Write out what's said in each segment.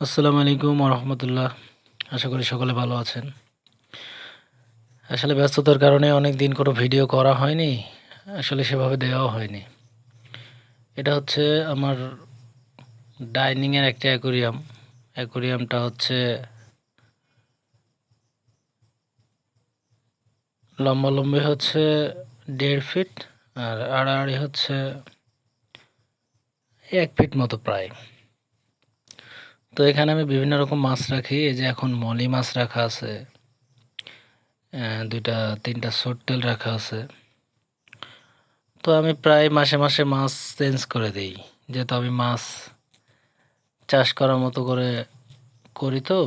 আসসালামু আলাইকুম রহমতুল্লাহ। আশা করি সকলে ভালো আছেন। আসলে ব্যস্ততার কারণে অনেক দিন কোনো ভিডিও করা হয়নি। আসলে সেভাবে দেওয়াও হয়নি। এটা হচ্ছে আমার ডাইনিংয়ের একটা অ্যাকোরিয়াম। অ্যাকোরিয়ামটা হচ্ছে লম্বালম্বি হচ্ছে দেড় ফিট আর আড়াআড়ি হচ্ছে এক ফিট মতো প্রায়। তো এখানে আমি বিভিন্ন রকম মাছ রাখি। এই যে এখন মলি মাছ রাখা আছে দুইটা, তিনটা সোট্টেল রাখা আছে। তো আমি প্রায় মাসে মাসে মাছ চেঞ্জ করে দিই। যেহেতু আমি মাছ চাষ করার মতো করে করি তো,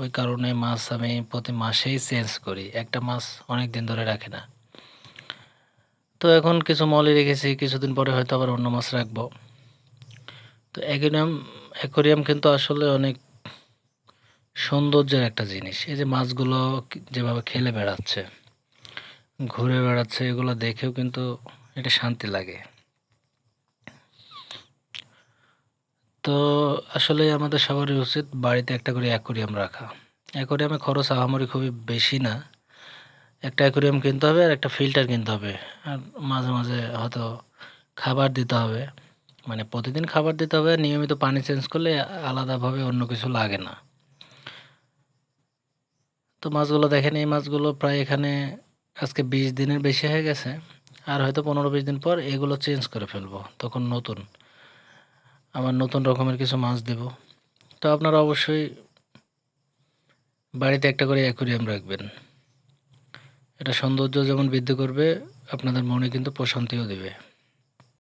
ওই কারণে মাছ আমি প্রতি মাসেই চেঞ্জ করি। একটা মাছ অনেক দিন ধরে রাখি না। তো এখন কিছু মলি রেখেছি, কিছুদিন পরে হয়তো আবার অন্য মাছ রাখব। তো অ্যাকোরিয়াম অ্যাকোরিয়াম কিন্তু আসলে অনেক সৌন্দর্যের একটা জিনিস। এই যে মাছগুলো যেভাবে খেলে বেড়াচ্ছে, ঘুরে বেড়াচ্ছে, এগুলো দেখেও কিন্তু এটা শান্তি লাগে। তো আসলে আমাদের সবারই উচিত বাড়িতে একটা করে অ্যাকোরিয়াম রাখা। অ্যাকোরিয়ামে খরচ আহামরি খুবই বেশি না। একটা অ্যাকোরিয়াম কিনতে হবে আর একটা ফিল্টার কিনতে হবে। আর মাঝে মাঝে হয়তো খাবার দিতে হবে। মানে প্রতিদিন খাবার দিতে হবে, নিয়মিত পানি চেঞ্জ করলে আলাদাভাবে অন্য কিছু লাগে না। তো মাছগুলো দেখেন, এই মাছগুলো প্রায় এখানে আজকে বিশ দিনের বেশি হয়ে গেছে, আর হয়তো পনেরো বিশ দিন পর এগুলো চেঞ্জ করে ফেলব, তখন নতুন আবার নতুন রকমের কিছু মাছ দেব। তো আপনারা অবশ্যই বাড়িতে একটা করে অ্যাকোরিয়াম রাখবেন। এটা সৌন্দর্য যেমন বৃদ্ধি করবে, আপনাদের মনে কিন্তু প্রশান্তিও দেবে।